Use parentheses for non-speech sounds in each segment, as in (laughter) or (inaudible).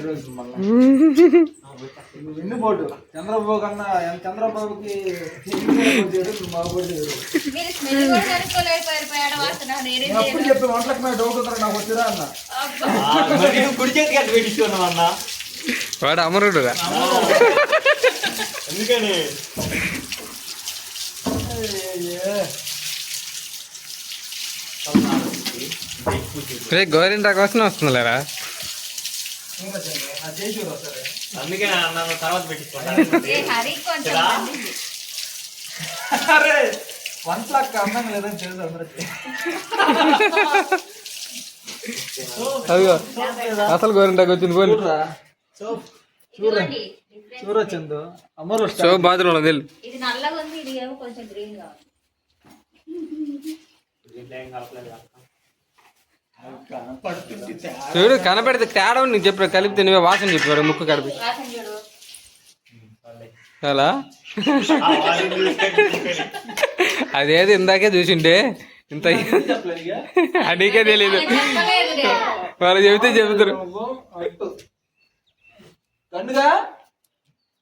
రోజు మళ్ళా చంద్రబాబు కన్నా చంద్రబాబుకి అప్పుడు చేయను చెప్పి వంటలకు మీద డౌట్ ఉందా నాకు వచ్చిరా అన్న అబ్బా. మరి కుడి చేతికి అట్లా పెట్టించుకున్నాం అన్న వాడు అమరుడురా. ఎందుకని? రే గోరింటాకు వస్తున్నా వస్తుందిలేరా? చేసి వస్తారే అందుకే తర్వాత అన్నం లేదని తెలుసు అందరికి. అదిగో అసలు గోరింటాకు వచ్చింది ఇదిగోండి, difference. చూడొచ్చిందో అమరు సో బాత్రూంలో తెలు ఇది నల్లగా ఉంది ఇది ఏమో కొంచెం గ్రీన్గా ఉంది దీంట్లో ఏం కలపలేదు కదా. పడుతుంది చూడు కనపెడితే తేడా నీకు చెప్పారు కలిపితే నువ్వే వాసన చెప్పారు ముక్కు కడిపి. వాసన చూడు పర్లేదు. అలా అదేది ఇందాకే చూసిండే ఇంత అడిగే తెలీదు. వాళ్ళు చెబితే చెబుతారు. కన్నుగా?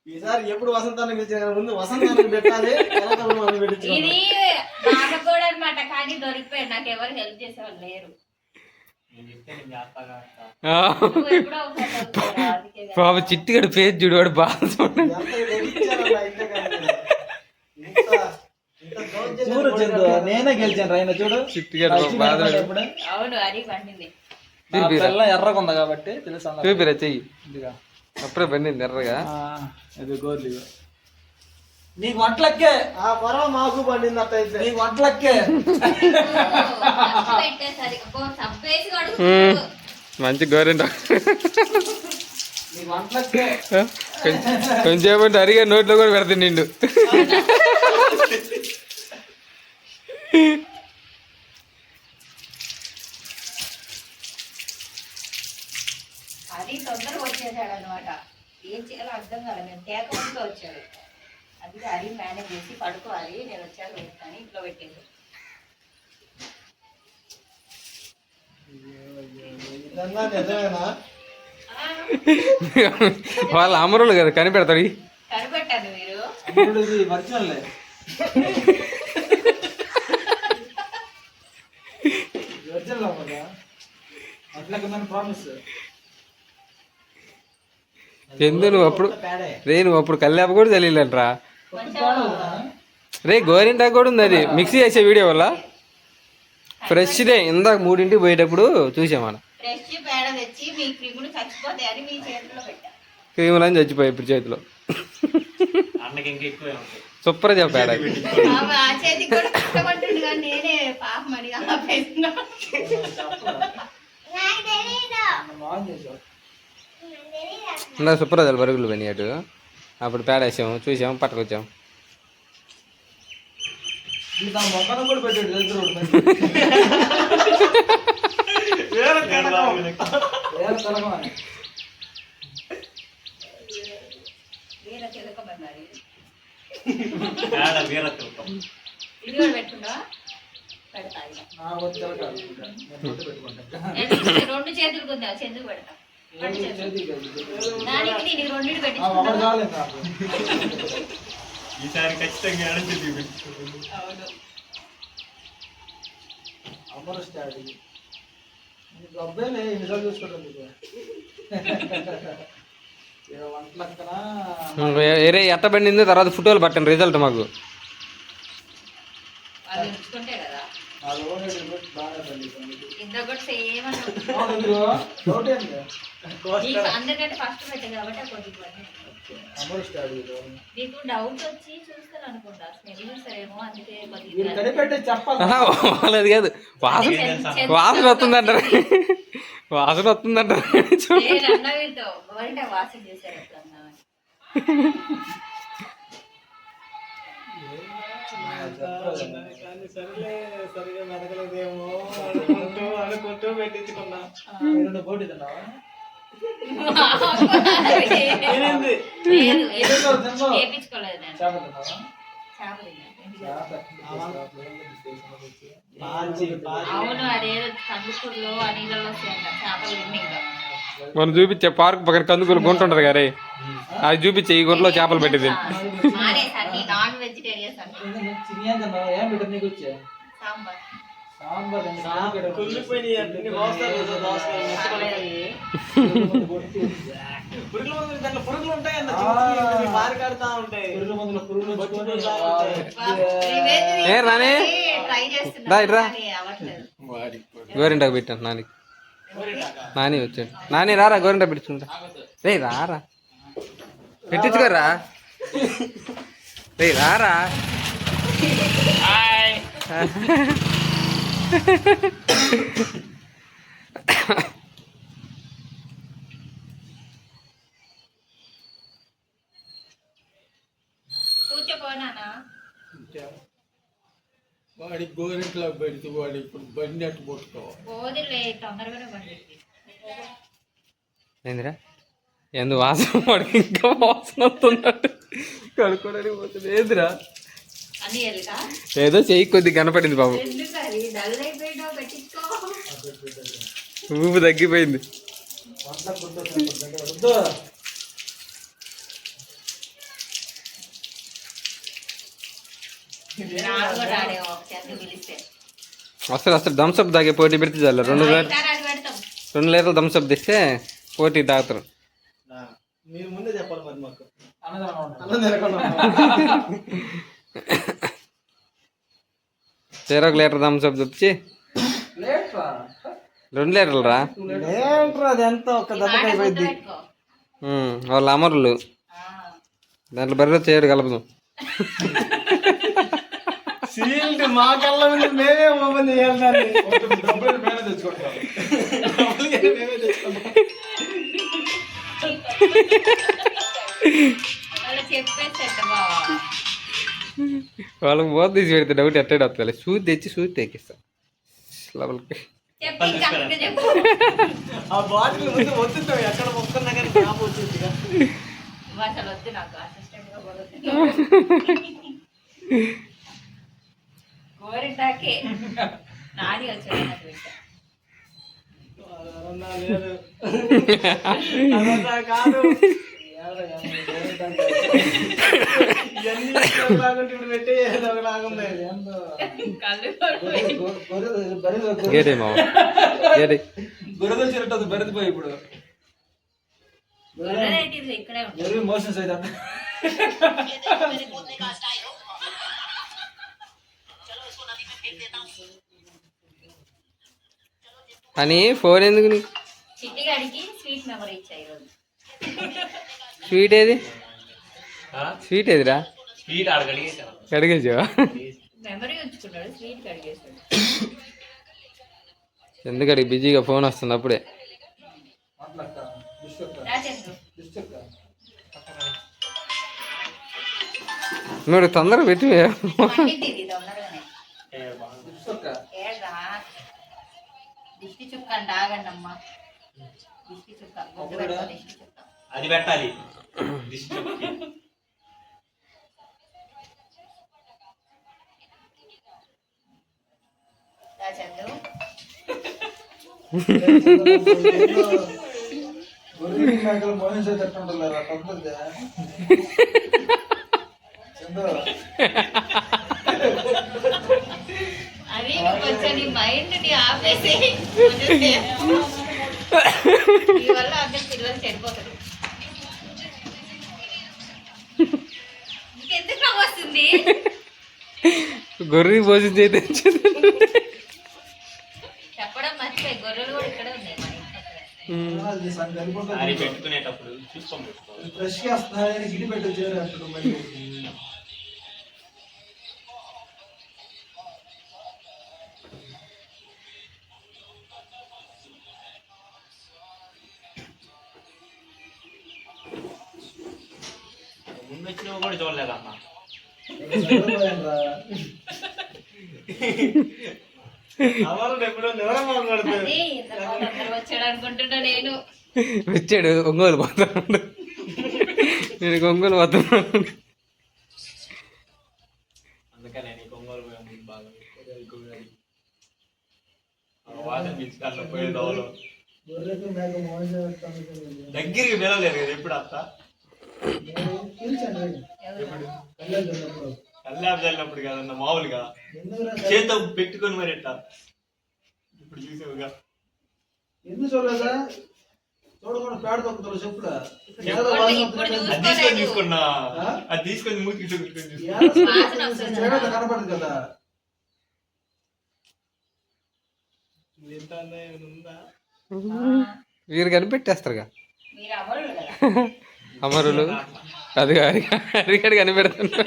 ఈసారి ఎప్పుడు వసంతానికి ముందు వసంతానికి పెట్టాలి. ఇది కూడా అనమాట కానీ దొరికిపోయారు నాకు ఎవరు హెల్ప్ చేసేవాళ్ళు లేరు. పాప చిట్టిగడు పేరు చూడు వాడు బాగా దౌర్జన్యం చూడు చందు నేనే గెలిచాను రైనా చూడు. చిట్టిగాడు బాధ ఎర్రగా ఉంది కాబట్టి తెలుసు. చూపిరా చెయ్యి. అప్పుడే పండింది ఎర్రగా. ఆ, ఇది గోర్లు నీకు వంటలకే ఆ పొరవ మాకు పండింది అట్టయితే నీకు వంటలకే. మంచి వంటలకే కొంచెం అంటే అరిగా నోట్లో కూడా పెడతాను నిండు అది తొందరగా వచ్చేసాడు అనమాట ఏం చేయాలో అర్థం కాలేదు నేను తేక ముందుకు వచ్చాడు హరి మేనేజ్ చేసి పడుకోవాలి. నేను వచ్చాక పెడతాను ఇంట్లో నిజమేనా వాళ్ళ అమరులు కదా కనిపెడతారు. ఈ. కనిపెట్టాను మీరు ఎందు నువ్వు అప్పుడు నువ్వు అప్పుడు కల్లాప కూడా తెలియలేంట్రా రే గోరింటాకు కూడా ఉంది అది. మిక్సీ చేసే వీడియో వల్ల. ఫ్రెష్దే. ఇందాక మూడింటికి పోయేటప్పుడు చూసాం మనం. ఫ్రెష్ పేడ తెచ్చి మీ క్రిములు అని మీ చేతిలో పెట్టా. క్రీములని చచ్చిపోయాయి ఇప్పుడు చేతిలో. సూపర్ చెప్పాడు ఇందాక సూపర్ అది బరుగులు పోయినాయి అటు అప్పుడు పేడ వేసాము చూసాము పట్టుకొచ్చాం రెండు చేతులు కొందా చెందుకు పెడతా. ఈసారి ఖచ్చితంగా అమరు. నీకు అబ్బాయిలే నిజాలు చూసుకోవడం వేరే ఎట్ట పండిందో తర్వాత ఫోటోలు పట్టండి రిజల్ట్ మాకు. బాగా కూడా సేమ్ అందరికంటే ఫస్ట్ కాబట్టి. నీకు డౌట్ వచ్చి చెప్పాలి. కాదు. వాసన వాసన వస్తుందంటారు. వాసన వస్తుందంటారు. వాసన చేశారు. సరిగా అనుకుంటూ పెట్టించుకున్నా. రెండు తిన్నావా మనం చూపించే పార్క్ పక్కన కందుకూరు గుంట ఉంటుంది కదా. అది చూపించే ఈ గుంటలో చేపలు పెట్టింది. నాన్ పురుగుల ఉంటాయి గోరింటాకు పెట్టాను నాని. నాని వచ్చాడు. నాని రారా గోరింటా పెట్టుకుంటా. రే రారా. పెట్టించుకోరా రే రారా. (laughs) వాడి గోరింట్లో పెడితే వాడు ఇప్పుడు బండి అట్టు పట్టుకోవాలి ఎందు వాసన వాడికి ఇంకా వాసన వస్తున్నట్టు. కడుక్కోడానికి పోతుంది ఏందిరా ఏదో చెయ్యి కొద్ది కనపడింది బాబు ఊపు తగ్గిపోయింది. అసలు అసలు థమ్స్అప్ తాగే పోటీ పెడితే చాలు. రెండు రెండు లీటర్లు థమ్స్అప్ తెస్తే పోటీ తాగుతారు. మీరు ముందే చెప్పాలి మరి మాకు. తినకుండా చెరొక లీటర్ థమ్స్అప్ తెచ్చి. రెండు లీటర్లు రా ఎంత? ఒక వాళ్ళ అమరులు. దాంట్లో బర్రె చేయడు కలపదు. సీల్డ్ మా కళ్ళ ముందు మేమే ఓపెన్ చేయాలి దాన్ని డబ్బులు మేమే తెచ్చుకుంటాం డబ్బులు మేమే తెచ్చుకుంటాం వాళ్ళు చెప్పేసేట బావా. వాళ్ళకి పోత తీసి పెడితే డౌట్ ఎట్టాడు వస్తుంది సూది తెచ్చి సూది తెక్కిస్తా లోపలికి కాదు. గేటే మావ గేటే. బురద చిరటది బరిదిపోయి ఇప్పుడు. ఎరువు మోషన్స్ అయితే అని ఫోన్ ఎందుకు నీకు? చిట్టిగాడికి స్వీట్ మెమరీ ఇచ్చాయి ఈరోజు. స్వీట్ ఏది? స్వీట్ ఏదిరా? కడిగేసావా? ఎందుకడి బిజీగా ఫోన్ వస్తుంది అప్పుడే నువ్వు తొందరగా పెట్టి దిష్టి చుక్క అంట ఆగండి అమ్మా దిష్టి చుక్క గుర్తు పెట్టుకో దిష్టి చుక్క అది పెట్టాలి. అది కొంచెం నీ మైండ్ని ఆపేసి వల్ల అందరి పిల్లలు చెడిపోతారు వస్తుంది గొర్రె పోసి చేతి చెప్పడం మర్చిపోయి గొర్రెలు కూడా ఇక్కడే ఉన్నాయి మన ఇంటి పక్కన. సారీ పెట్టుకునేటప్పుడు పెట్టుకోవాలి ఫ్రెష్గా వస్తున్నాయని గిడి పెట్టి చేరు అంటాడు మళ్ళీ ముందు వచ్చినవి కూడా చూడలేదమ్మా. వచ్చాడు ఒంగోలు పోతాడు. నేను ఒంగోలు పోతున్నాడు దగ్గరికి వెళ్ళలేదు కదా ఎప్పుడు అత్త? కల్లాపు చల్లినప్పుడు కదన్న మామూలుగా. చేతితో పెట్టుకొని మరి ఎట్టా ఇప్పుడు చూసావుగా. ఎందుకు చూడలేదా? చూడకుండా పేడ తొక్కుతారు ఇప్పుడు అది తీసుకొని. తీసుకున్నా? అది తీసుకొని మూతికి. తేడా కనపడదు కదా. వీరు కనిపెట్టేస్తారుగా. (laughs) అమరులు. అది అరిగడి కనిపెడుతున్నా.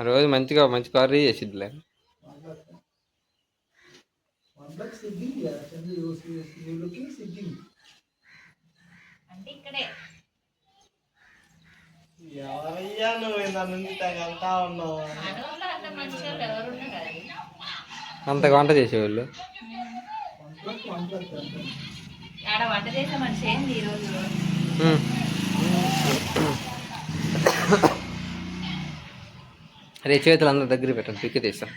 రోజు మంచిగా మంచి కర్రీ చేసిద్దిలే. అంటే ఇక్కడే. ఎవరయ్యా నువ్వు ఉన్నావు? అంత వంట చేసేవాళ్ళు? వంట చేసే మనిషి ఏంది. రే చేతులు అందరి దగ్గర పెట్టండి పిక్కి తీస్తాం.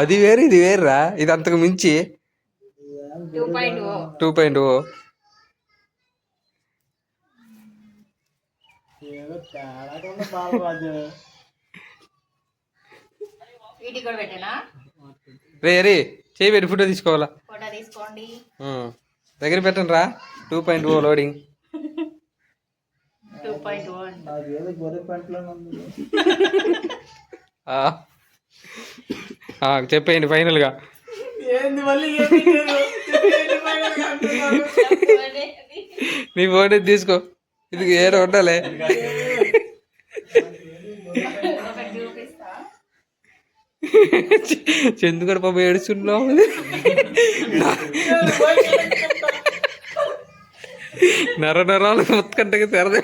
అది వేరు ఇది వేరురా. ఇది అంతకు మించి. Two point O two point O ఏదో తేడా ఉంది బాలరాజు. వీటికి కూడా పెట్టానా? రే రే చేయి పెట్టి ఫోటో తీసుకోవాలా? ఫోటో తీసుకోండి. ఉమ్. దగ్గర పెట్టండి రా. Two point O loading. Two point O నాకు ఏదో గొర్రె పెంటలోనే ఉంది. ఆ. ఆ, చెప్పేయండి ఫైనల్గా. ఏంది మళ్ళీ ఏమి నీ ఫోటో తీసుకో. ఇది ఏడ ఉండాలి. చందు కూడా పాప ఏడుచున్నావు. నర నరాలు మొత్తంగా తెరద.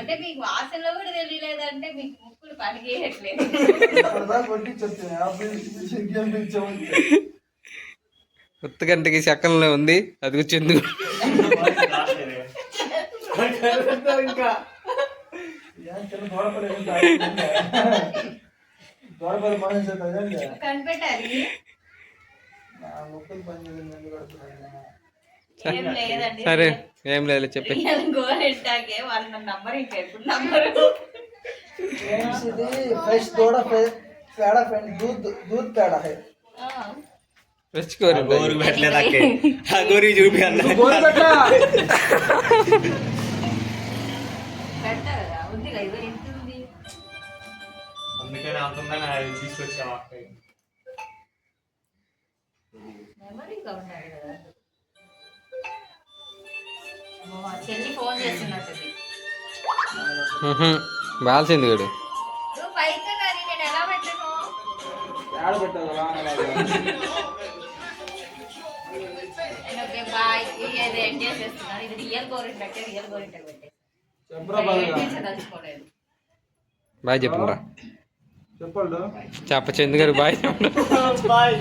అంటే మీకు వాసనలో కూడా తెలియలేదంటే మీకు ముక్కులు పనిచేయట్లేదు కొట్టి చెప్తాను యాభై ఇంకేం పిలిచామని కొత్త గంటకి శకంలో ఉంది అది చందు ఇంకా ఏం చిన్న దూరపడి దూరపడి మనం చేద్దాం కనిపెట్టాలి నా ముక్కలు పని చేయండి ఎందుకు కడుతున్నాను ఏం లేదండి సరే ఏం లేదు చెప్పి రియల్ గోరెంటాకే వాళ్ళ నంబర్ ఇంకా ఎప్పుడు నంబరు ఫ్రెండ్స్ ఇది ఫ్రెష్ దూడ ఫ్రె- పేడ ఫ్రెండ్ దూద్ దూద్ పేడ హై రెచ్చుకోరు గోరు పెట్టలేదు అక్కే ఆ గోరు చూపి అన్న పెడతా అందుకని అంత ఉందని అది తీసుకొచ్చాం అక్క మెమరీగా ఉండాలి కదా. చెల్లి ఫోన్ చేస్తున్నట్టుంది. బాల్సింది గడు నేను నేను బాయ్. చెప్పండి రా. చెప్పాడు. చెప్ప చందు గారు బాయ్. బాయ్.